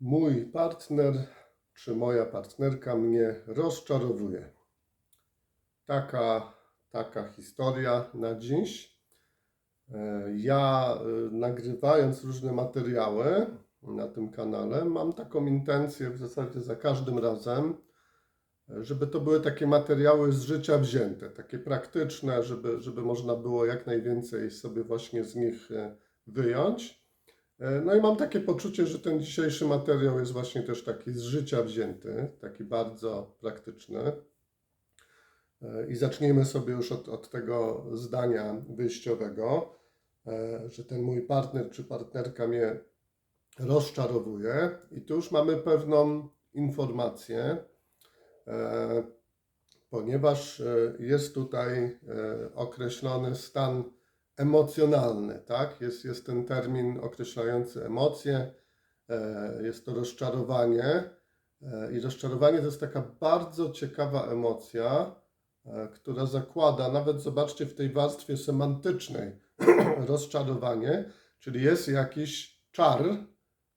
Mój partner czy moja partnerka mnie rozczarowuje. Taka, taka historia na dziś. E, Ja e, nagrywając różne materiały na tym kanale, mam taką intencję w zasadzie za każdym razem, żeby to były takie materiały z życia wzięte, takie praktyczne, żeby, żeby można było jak najwięcej sobie właśnie z nich e, wyjąć. E, No i mam takie poczucie, że ten dzisiejszy materiał jest właśnie też taki z życia wzięty, taki bardzo praktyczny. E, I zaczniemy sobie już od, od tego zdania wyjściowego, e, że ten mój partner czy partnerka mnie rozczarowuje. I tu już mamy pewną informację, ponieważ jest tutaj określony stan emocjonalny, tak? Jest, jest ten termin określający emocje, e, jest to rozczarowanie. E, I rozczarowanie to jest taka bardzo ciekawa emocja, e, która zakłada, nawet zobaczcie w tej warstwie semantycznej, rozczarowanie, czyli jest jakiś czar,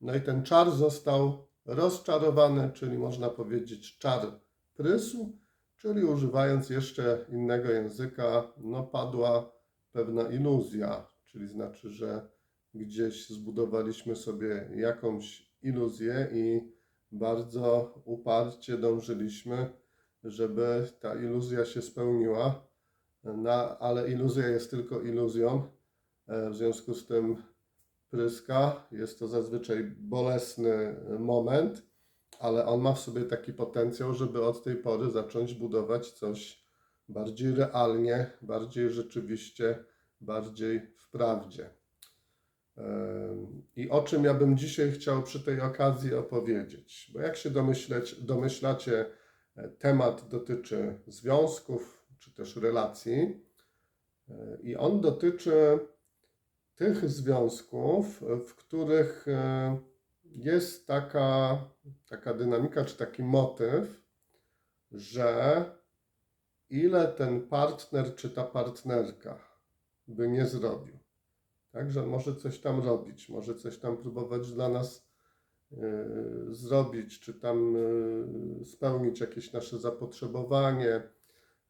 no i ten czar został rozczarowany, czyli można powiedzieć czar prysł, czyli używając jeszcze innego języka, no padła pewna iluzja, czyli znaczy, że gdzieś zbudowaliśmy sobie jakąś iluzję i bardzo uparcie dążyliśmy, żeby ta iluzja się spełniła, no, ale iluzja jest tylko iluzją, e, w związku z tym pryska, jest to zazwyczaj bolesny moment, ale on ma w sobie taki potencjał, żeby od tej pory zacząć budować coś bardziej realnie, bardziej rzeczywiście, bardziej w prawdzie. I o czym ja bym dzisiaj chciał przy tej okazji opowiedzieć? Bo jak się domyśleć, domyślacie, e, temat dotyczy związków czy też relacji, e, i on dotyczy tych związków, w których e, jest taka, taka dynamika czy taki motyw, że ile ten partner czy ta partnerka by nie zrobił. Tak, że może coś tam robić, może coś tam próbować dla nas e, zrobić, czy tam e, spełnić jakieś nasze zapotrzebowanie.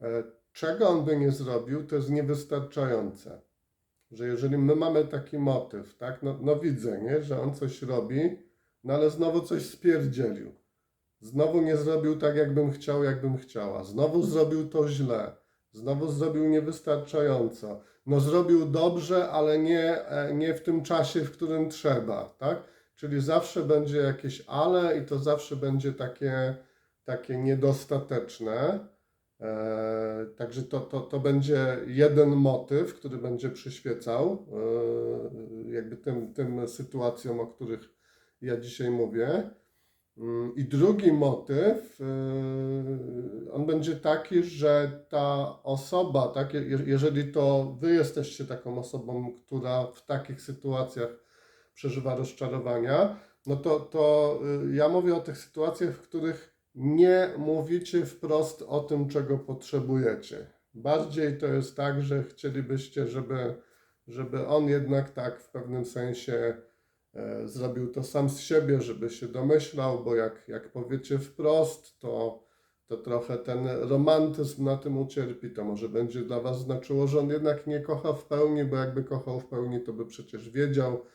E, czego on by nie zrobił, to jest niewystarczające. Że jeżeli my mamy taki motyw, tak, no, no widzę, nie, że on coś robi, no ale znowu coś spierdzielił. Znowu nie zrobił tak, jakbym chciał, jakbym chciała. Znowu zrobił to źle. Znowu zrobił niewystarczająco. No zrobił dobrze, ale nie, e, nie w tym czasie, w którym trzeba, tak? Czyli zawsze będzie jakieś ale i to zawsze będzie takie, takie niedostateczne. E, także to, to, to będzie jeden motyw, który będzie przyświecał e, jakby tym, tym sytuacjom, o których ja dzisiaj mówię. I drugi motyw, yy, on będzie taki, że ta osoba, tak, je- jeżeli to wy jesteście taką osobą, która w takich sytuacjach przeżywa rozczarowania, no to, to yy, ja mówię o tych sytuacjach, w których nie mówicie wprost o tym, czego potrzebujecie. Bardziej to jest tak, że chcielibyście, żeby, żeby on jednak tak w pewnym sensie zrobił to sam z siebie, żeby się domyślał, bo jak, jak powiecie wprost, to, to trochę ten romantyzm na tym ucierpi. To może będzie dla Was znaczyło, że on jednak nie kocha w pełni, bo jakby kochał w pełni, to by przecież wiedział,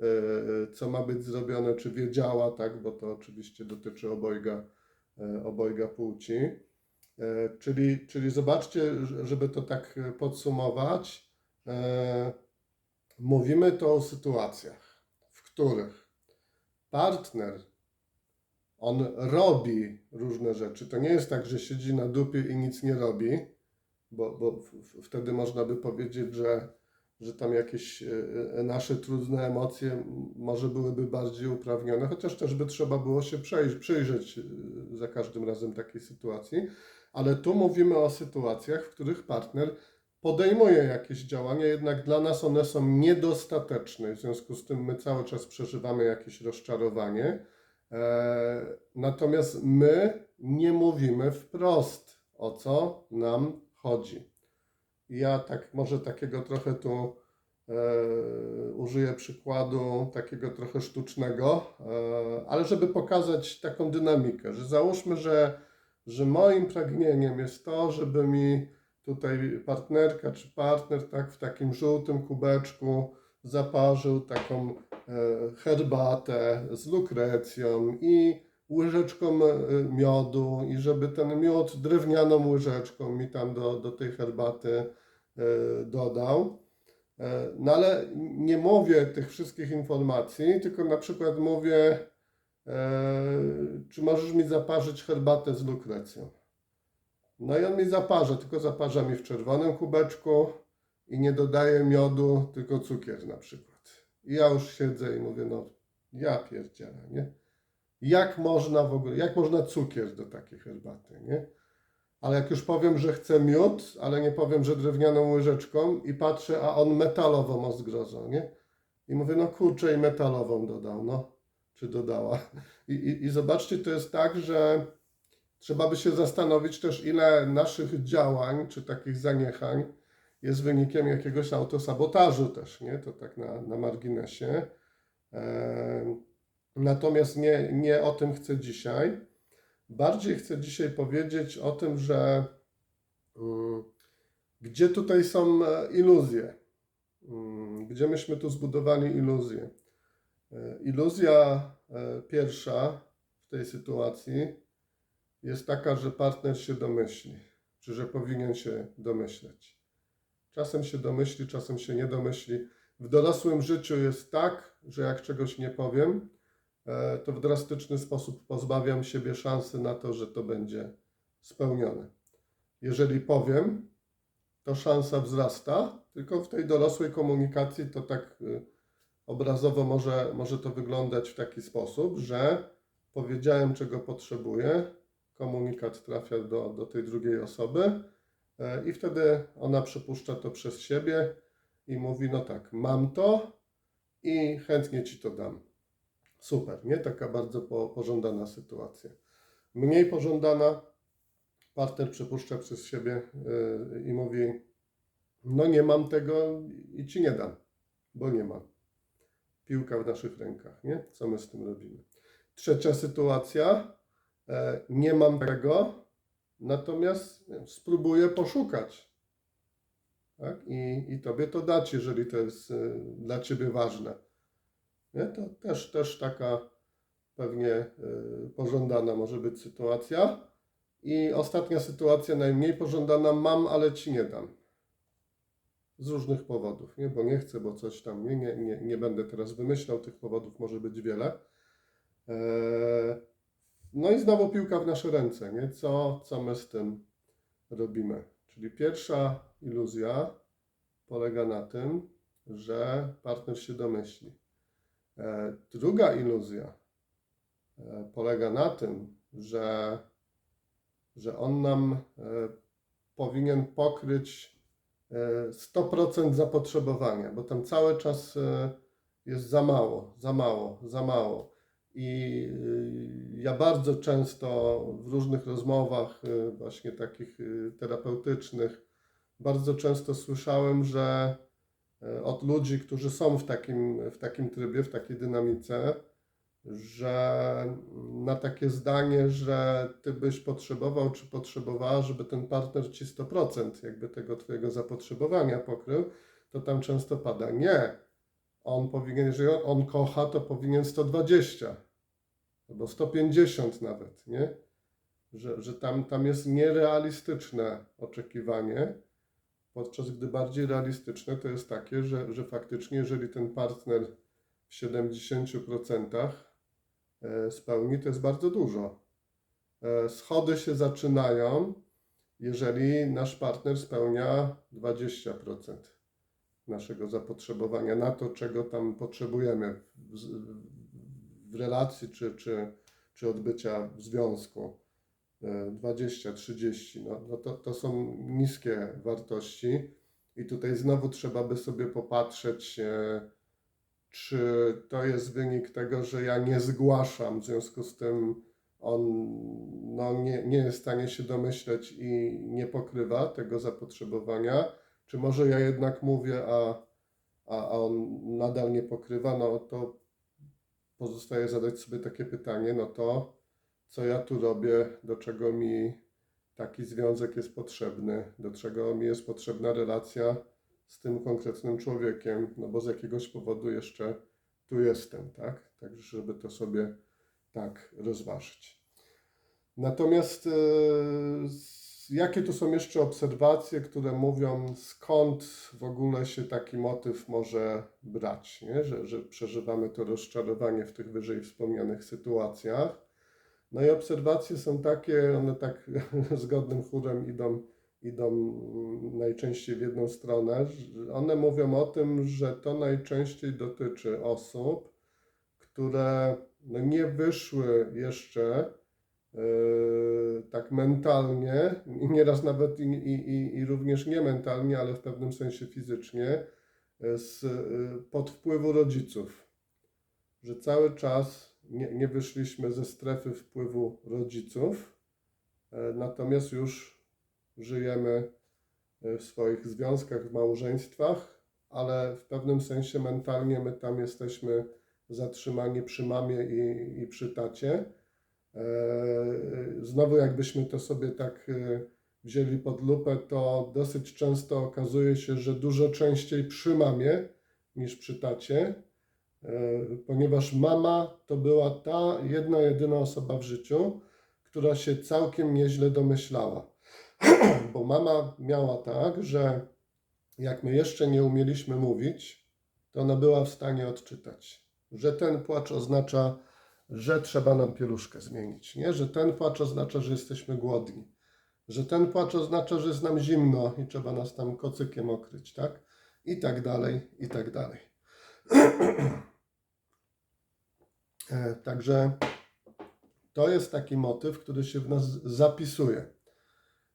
e, co ma być zrobione, czy wiedziała, tak, bo to oczywiście dotyczy obojga, e, obojga płci. E, Czyli, czyli zobaczcie, żeby to tak e, podsumować, e, mówimy to o sytuacjach, których partner on robi różne rzeczy. To nie jest tak, że siedzi na dupie i nic nie robi, bo, bo wtedy można by powiedzieć, że, że tam jakieś e, e, nasze trudne emocje może byłyby bardziej uprawnione, chociaż też by trzeba było się przejść, przyjrzeć e, za każdym razem takiej sytuacji. Ale tu mówimy o sytuacjach, w których partner podejmuje jakieś działania, jednak dla nas one są niedostateczne. W związku z tym my cały czas przeżywamy jakieś rozczarowanie. E, Natomiast my nie mówimy wprost, o co nam chodzi. Ja tak może takiego trochę tu E, użyję przykładu takiego trochę sztucznego, e, ale żeby pokazać taką dynamikę, że załóżmy, że, że moim pragnieniem jest to, żeby mi tutaj partnerka czy partner tak w takim żółtym kubeczku zaparzył taką e, herbatę z lukrecją i łyżeczką e, miodu i żeby ten miód drewnianą łyżeczką mi tam do, do tej herbaty e, dodał. No ale nie mówię tych wszystkich informacji, tylko na przykład mówię, czy możesz mi zaparzyć herbatę z lukrecją. No i on mi zaparza, tylko zaparza mi w czerwonym kubeczku i nie dodaje miodu, tylko cukier na przykład. I ja już siedzę i mówię, no ja pierdzielę, nie? Jak można w ogóle, jak można cukier do takiej herbaty, nie? Ale jak już powiem, że chcę miód, ale nie powiem, że drewnianą łyżeczką i patrzę, a on metalową ozgrozą, nie? I mówię, no kurczę, i metalową dodał, no. Czy dodała. I, i, I zobaczcie, to jest tak, że trzeba by się zastanowić też, ile naszych działań, czy takich zaniechań jest wynikiem jakiegoś autosabotażu też, nie? To tak na, na marginesie. Natomiast nie, nie o tym chcę dzisiaj. Bardziej chcę dzisiaj powiedzieć o tym, że mm, gdzie tutaj są e, iluzje, Mm, gdzie myśmy tu zbudowali iluzję. E, Iluzja e, pierwsza w tej sytuacji jest taka, że partner się domyśli, czy że powinien się domyśleć. Czasem się domyśli, czasem się nie domyśli. W dorosłym życiu jest tak, że jak czegoś nie powiem, e, to w drastyczny sposób pozbawiam siebie szansy na to, że to będzie spełnione. Jeżeli powiem, to szansa wzrasta, tylko w tej dorosłej komunikacji to tak y, obrazowo może, może to wyglądać w taki sposób, że powiedziałem, czego potrzebuję, komunikat trafia do, do tej drugiej osoby e, i wtedy ona przepuszcza to przez siebie i mówi, no tak, mam to i chętnie ci to dam. Super, nie? Taka bardzo po, pożądana sytuacja. Mniej pożądana, partner przepuszcza przez siebie yy, i mówi, no nie mam tego i ci nie dam, bo nie mam. Piłka w naszych rękach, nie? Co my z tym robimy? Trzecia sytuacja, e, nie mam tego, natomiast spróbuję poszukać. Tak? I, I tobie to dać, jeżeli to jest e, dla ciebie ważne. Nie? To też, też taka pewnie e, pożądana może być sytuacja. I ostatnia sytuacja, najmniej pożądana, mam, ale ci nie dam. Z różnych powodów, nie? bo nie chcę, bo coś tam, nie, nie, nie, nie będę teraz wymyślał, tych powodów może być wiele. Eee, no i znowu piłka w nasze ręce, nie? Co, co my z tym robimy? Czyli pierwsza iluzja polega na tym, że partner się domyśli. E, druga iluzja e, polega na tym, że, że on nam e, powinien pokryć e, 100% zapotrzebowania, bo tam cały czas jest za mało, za mało, za mało. I y, ja bardzo często w różnych rozmowach, y, właśnie takich y, terapeutycznych, bardzo często słyszałem, że od ludzi, którzy są w takim, w takim trybie, w takiej dynamice, że na takie zdanie, że ty byś potrzebował czy potrzebowała, żeby ten partner ci 100% jakby tego twojego zapotrzebowania pokrył, to tam często pada nie. On powinien, jeżeli on, kocha, to powinien 120 albo 150 nawet, nie? Że, że tam, tam jest nierealistyczne oczekiwanie, podczas gdy bardziej realistyczne to jest takie, że, że faktycznie, jeżeli ten partner w 70% e, spełni, to jest bardzo dużo. E, Schody się zaczynają, jeżeli nasz partner spełnia 20% naszego zapotrzebowania na to, czego tam potrzebujemy w, w relacji czy, czy, czy odbycia w związku. E, 20, 30, no, no to, to są niskie wartości i tutaj znowu trzeba by sobie popatrzeć, e, czy to jest wynik tego, że ja nie zgłaszam, w związku z tym on no, nie, nie jest w stanie się domyśleć i nie pokrywa tego zapotrzebowania, czy może ja jednak mówię, a, a, a on nadal nie pokrywa, no to pozostaje zadać sobie takie pytanie, no to co ja tu robię, do czego mi taki związek jest potrzebny, do czego mi jest potrzebna relacja z tym konkretnym człowiekiem, no bo z jakiegoś powodu jeszcze tu jestem, tak? Także, żeby to sobie tak rozważyć. Natomiast s- jakie tu są jeszcze obserwacje, które mówią, skąd w ogóle się taki motyw może brać, nie? Że, że przeżywamy to rozczarowanie w tych wyżej wspomnianych sytuacjach. No i obserwacje są takie, one tak zgodnym chórem idą, idą najczęściej w jedną stronę. One mówią o tym, że to najczęściej dotyczy osób, które no nie wyszły jeszcze tak mentalnie, nieraz nawet i, i, i, również nie mentalnie, ale w pewnym sensie fizycznie, yy, z, yy, pod wpływu rodziców. Że cały czas nie, nie wyszliśmy ze strefy wpływu rodziców, natomiast już żyjemy w swoich związkach, w małżeństwach, ale w pewnym sensie mentalnie my tam jesteśmy zatrzymani przy mamie i, i przy tacie. E, Znowu, jakbyśmy to sobie tak e, wzięli pod lupę, to dosyć często okazuje się, że dużo częściej przy mamie niż przy tacie, e, ponieważ mama to była ta jedna, jedyna osoba w życiu, która się całkiem nieźle domyślała. Bo mama miała tak, że jak my jeszcze nie umieliśmy mówić, to ona była w stanie odczytać, że ten płacz oznacza, że trzeba nam pieluszkę zmienić, nie? Że ten płacz oznacza, że jesteśmy głodni, że ten płacz oznacza, że jest nam zimno i trzeba nas tam kocykiem okryć, tak? I tak dalej, i tak dalej. E, Także to jest taki motyw, który się w nas zapisuje.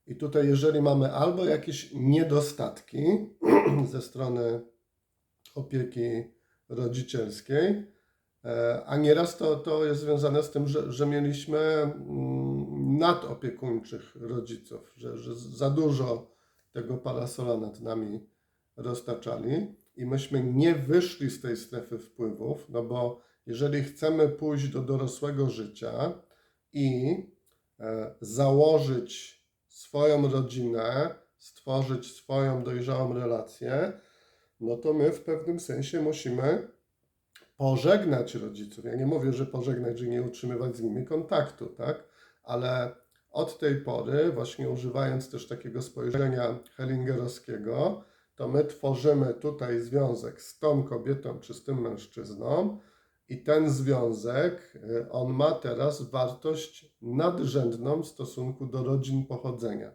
I tutaj, jeżeli mamy albo jakieś niedostatki ze strony opieki rodzicielskiej, a nieraz to, to jest związane z tym, że, że mieliśmy mm, nadopiekuńczych rodziców, że, że za dużo tego parasola nad nami roztaczali i myśmy nie wyszli z tej strefy wpływów, no bo jeżeli chcemy pójść do dorosłego życia i e, założyć swoją rodzinę, stworzyć swoją dojrzałą relację, no to my w pewnym sensie musimy pożegnać rodziców. Ja nie mówię, że pożegnać, że nie utrzymywać z nimi kontaktu, tak? Ale od tej pory, właśnie używając też takiego spojrzenia hellingerowskiego, to my tworzymy tutaj związek z tą kobietą czy z tym mężczyzną i ten związek, y, on ma teraz wartość nadrzędną w stosunku do rodzin pochodzenia.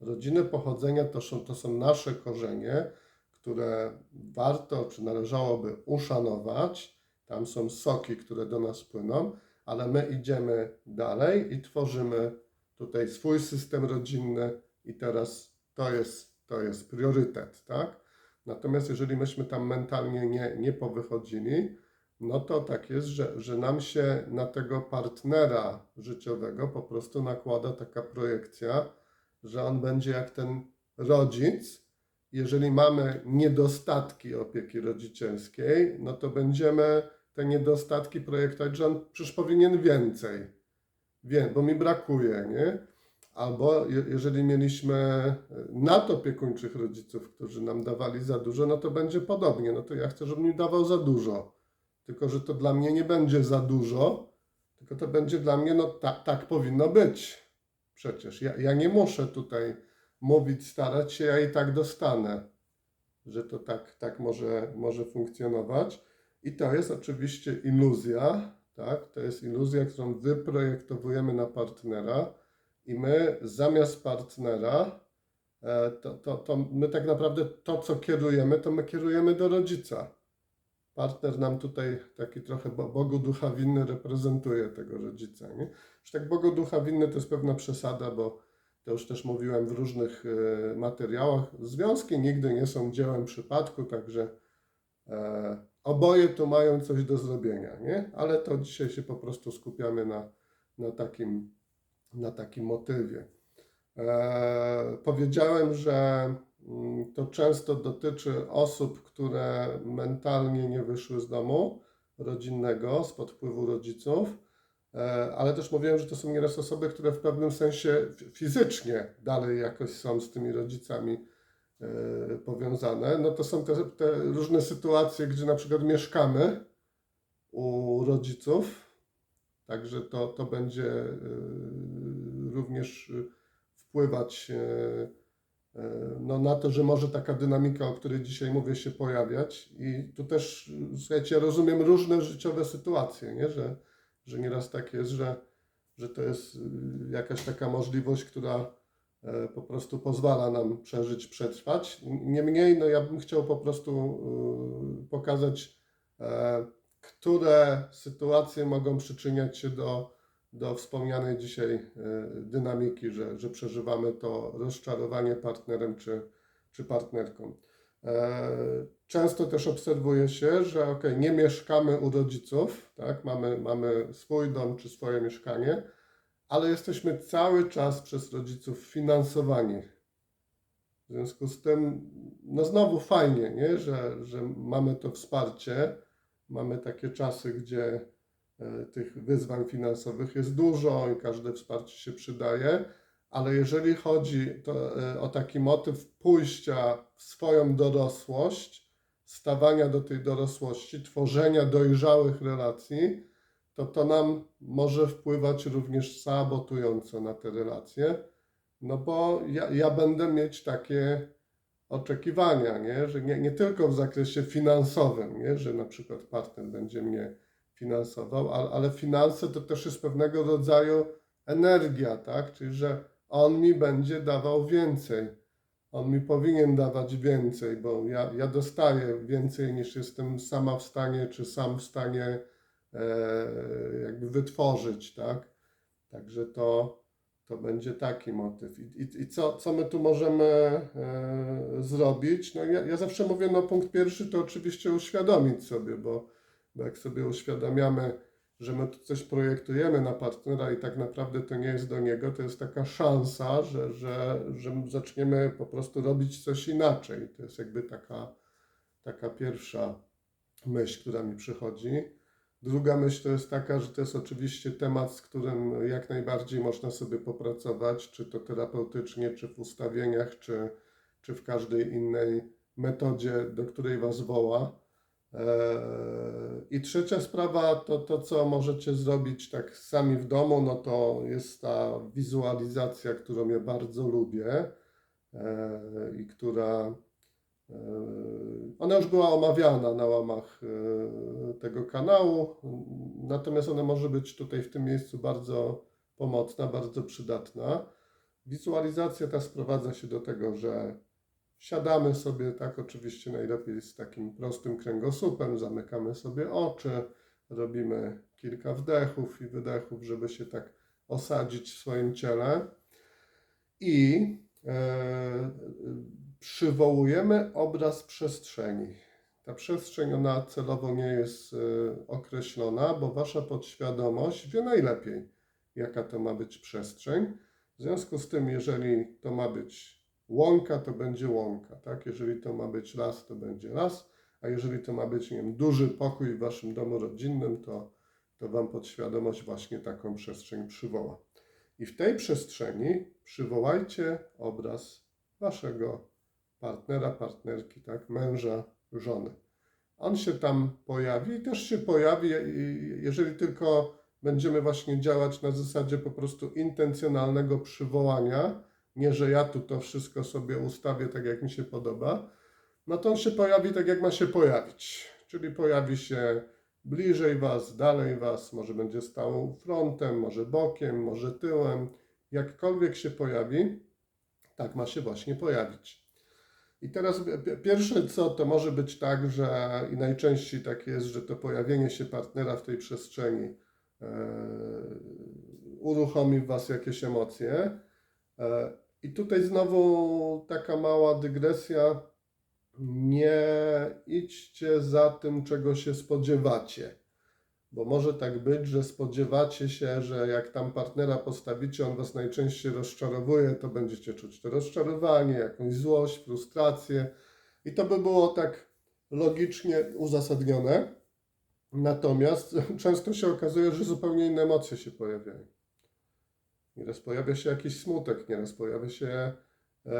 Rodziny pochodzenia to są, to są nasze korzenie, które warto czy należałoby uszanować. Tam są soki, które do nas płyną, ale my idziemy dalej i tworzymy tutaj swój system rodzinny i teraz to jest, to jest priorytet, tak? Natomiast jeżeli myśmy tam mentalnie nie, nie powychodzili, no to tak jest, że, że nam się na tego partnera życiowego po prostu nakłada taka projekcja, że on będzie jak ten rodzic. Jeżeli mamy niedostatki opieki rodzicielskiej, no to będziemy te niedostatki projektować, że on przecież powinien więcej, Wie, bo mi brakuje, nie? Albo je, jeżeli mieliśmy e, nadopiekuńczych rodziców, którzy nam dawali za dużo, no to będzie podobnie. No to ja chcę, żeby mi dawał za dużo. Tylko, że to dla mnie nie będzie za dużo, tylko to będzie dla mnie, no tak, tak powinno być. Przecież ja, ja nie muszę tutaj mówić, starać się, ja i tak dostanę, że to tak, tak może, może funkcjonować. I to jest oczywiście iluzja, tak? To jest iluzja, którą wyprojektowujemy na partnera i my zamiast partnera, e, to, to, to my tak naprawdę to, co kierujemy, to my kierujemy do rodzica partner nam tutaj taki trochę bo- Bogu ducha winny reprezentuje tego rodzica. Nie? Już tak Bogu ducha winny to jest pewna przesada, bo to już też mówiłem w różnych e, materiałach. Związki nigdy nie są dziełem przypadku, także e, oboje tu mają coś do zrobienia, nie? Ale to dzisiaj się po prostu skupiamy na, na, takim, na takim motywie. E, powiedziałem, że mm, to często dotyczy osób, które mentalnie nie wyszły z domu rodzinnego, spod wpływu rodziców, e, ale też mówiłem, że to są nieraz osoby, które w pewnym sensie fizycznie dalej jakoś są z tymi rodzicami powiązane. No to są te, te różne sytuacje, gdzie na przykład mieszkamy u rodziców, także to, to będzie e, również e, wpływać e, e, no, na to, że może taka dynamika, o której dzisiaj mówię, się pojawiać. I tu też, e, słuchajcie, rozumiem różne życiowe sytuacje, nie? Że, że nieraz tak jest, że, że to jest e, jakaś taka możliwość, która e, po prostu pozwala nam przeżyć, przetrwać. Niemniej, no ja bym chciał po prostu e, pokazać, e, które sytuacje mogą przyczyniać się do, do wspomnianej dzisiaj e, dynamiki, że, że przeżywamy to rozczarowanie partnerem czy, czy partnerką. E, Często też obserwuje się, że ok, nie mieszkamy u rodziców, tak? mamy, mamy swój dom czy swoje mieszkanie, ale jesteśmy cały czas przez rodziców finansowani. W związku z tym, no znowu fajnie, nie? Że, że mamy to wsparcie, mamy takie czasy, gdzie e, tych wyzwań finansowych jest dużo i każde wsparcie się przydaje, ale jeżeli chodzi to, e, o taki motyw pójścia w swoją dorosłość, stawania do tej dorosłości, tworzenia dojrzałych relacji, to to nam może wpływać również sabotująco na te relacje, no bo ja, ja będę mieć takie oczekiwania, nie? że nie, nie tylko w zakresie finansowym, nie? że na przykład partner będzie mnie finansował, ale, ale finanse to też jest pewnego rodzaju energia, tak? Czyli że on mi będzie dawał więcej. On mi powinien dawać więcej, bo ja, ja dostaję więcej niż jestem sama w stanie, czy sam w stanie jakby wytworzyć, tak? Także to, to będzie taki motyw. I, i, i co, co my tu możemy e, zrobić? No ja, ja zawsze mówię, no punkt pierwszy to oczywiście uświadomić sobie, bo, bo jak sobie uświadamiamy, że my tu coś projektujemy na partnera i tak naprawdę to nie jest do niego, to jest taka szansa, że, że, że zaczniemy po prostu robić coś inaczej. To jest jakby taka, taka pierwsza myśl, która mi przychodzi. Druga myśl to jest taka, że to jest oczywiście temat, z którym jak najbardziej można sobie popracować, czy to terapeutycznie, czy w ustawieniach, czy, czy w każdej innej metodzie, do której Was woła. Eee, I trzecia sprawa to to, co możecie zrobić tak sami w domu, no to jest ta wizualizacja, którą ja bardzo lubię eee, i która ona już była omawiana na łamach eee, tego kanału, natomiast ona może być tutaj w tym miejscu bardzo pomocna, bardzo przydatna. Wizualizacja ta sprowadza się do tego, że Siadamy sobie, tak oczywiście najlepiej z takim prostym kręgosłupem, zamykamy sobie oczy, robimy kilka wdechów i wydechów, żeby się tak osadzić w swoim ciele i e, przywołujemy obraz przestrzeni. Ta przestrzeń, ona celowo nie jest e, określona, bo wasza podświadomość wie najlepiej, jaka to ma być przestrzeń. W związku z tym, jeżeli to ma być łąka, to będzie łąka, tak? Jeżeli to ma być las, to będzie las, a jeżeli to ma być, nie wiem, duży pokój w waszym domu rodzinnym, to, to wam podświadomość właśnie taką przestrzeń przywoła. I w tej przestrzeni przywołajcie obraz waszego partnera, partnerki, tak? Męża, żony. On się tam pojawi i też się pojawi, jeżeli tylko będziemy właśnie działać na zasadzie po prostu intencjonalnego przywołania, nie, że ja tu to wszystko sobie ustawię tak, jak mi się podoba, no to on się pojawi tak, jak ma się pojawić. Czyli pojawi się bliżej Was, dalej Was, może będzie stał frontem, może bokiem, może tyłem. Jakkolwiek się pojawi, tak ma się właśnie pojawić. I teraz pi- pi- pierwsze co, to może być tak, że i najczęściej tak jest, że to pojawienie się partnera w tej przestrzeni e, uruchomi w Was jakieś emocje. E, I tutaj znowu taka mała dygresja. Nie idźcie za tym, czego się spodziewacie. Bo może tak być, że spodziewacie się, że jak tam partnera postawicie, on was najczęściej rozczarowuje, to będziecie czuć to rozczarowanie, jakąś złość, frustrację. I to by było tak logicznie uzasadnione. Natomiast często się okazuje, że zupełnie inne emocje się pojawiają. Nieraz pojawia się jakiś smutek, nieraz pojawia się e,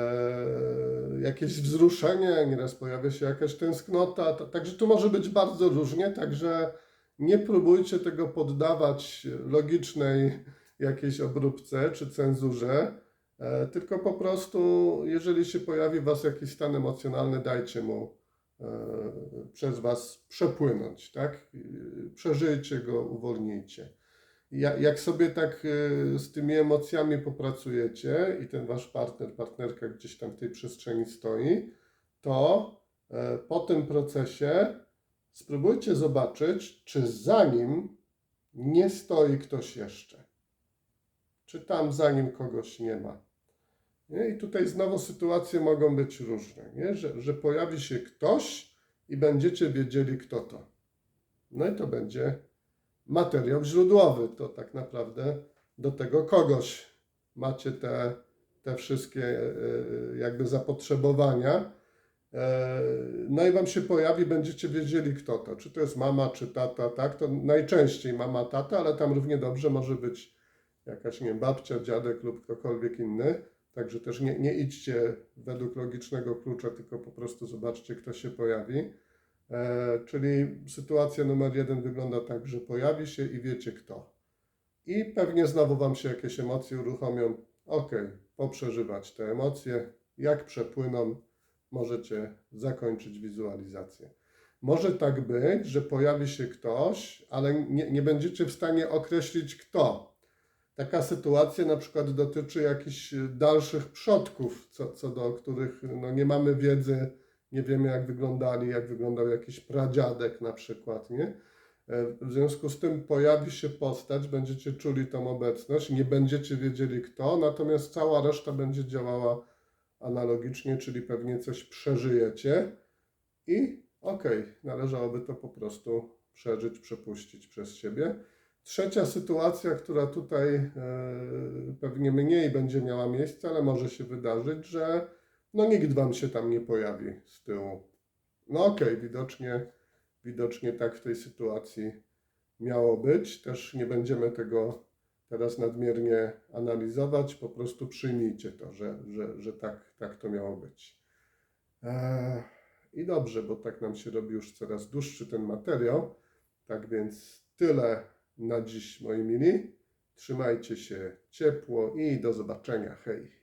jakieś wzruszenie, nieraz pojawia się jakaś tęsknota. Ta- Także tu może być bardzo różnie, także nie próbujcie tego poddawać logicznej jakiejś obróbce czy cenzurze, e, tylko po prostu, jeżeli się pojawi w Was jakiś stan emocjonalny, dajcie mu e, przez Was przepłynąć, tak? Przeżyjcie go, uwolnijcie. Ja- Jak sobie tak y, z tymi emocjami popracujecie i ten Wasz partner, partnerka gdzieś tam w tej przestrzeni stoi, to e, po tym procesie spróbujcie zobaczyć, czy za nim nie stoi ktoś jeszcze. Czy tam za nim kogoś nie ma. Nie? I tutaj znowu sytuacje mogą być różne, nie? Że, że pojawi się ktoś i będziecie wiedzieli, kto to. No i to będzie materiał źródłowy. To tak naprawdę do tego kogoś macie te, te wszystkie e, jakby zapotrzebowania. E, No i wam się pojawi, będziecie wiedzieli, kto to. Czy to jest mama, czy tata, tak? To najczęściej mama, tata, ale tam równie dobrze może być jakaś, nie wiem, babcia, dziadek lub ktokolwiek inny. Także też nie, nie idźcie według logicznego klucza, tylko po prostu zobaczcie, kto się pojawi. E, czyli sytuacja numer jeden wygląda tak, że pojawi się i wiecie kto. I pewnie znowu Wam się jakieś emocje uruchomią. Ok, poprzeżywać te emocje. Jak przepłyną, możecie zakończyć wizualizację. Może tak być, że pojawi się ktoś, ale nie, nie będziecie w stanie określić kto. Taka sytuacja na przykład dotyczy jakichś dalszych przodków, co, co do których no, nie mamy wiedzy, nie wiemy jak wyglądali, jak wyglądał jakiś pradziadek na przykład, nie? E, W związku z tym pojawi się postać, będziecie czuli tą obecność, nie będziecie wiedzieli kto, natomiast cała reszta będzie działała analogicznie, czyli pewnie coś przeżyjecie i okej, należałoby to po prostu przeżyć, przepuścić przez siebie. Trzecia sytuacja, która tutaj e, pewnie mniej będzie miała miejsce, ale może się wydarzyć, że no nikt wam się tam nie pojawi z tyłu. No okej, widocznie, widocznie tak w tej sytuacji miało być. Też nie będziemy tego teraz nadmiernie analizować, po prostu przyjmijcie to, że, że, że tak, tak to miało być. Eee, I dobrze, bo tak nam się robi już coraz dłuższy ten materiał. Tak więc tyle na dziś, moi mili. Trzymajcie się ciepło i do zobaczenia. Hej!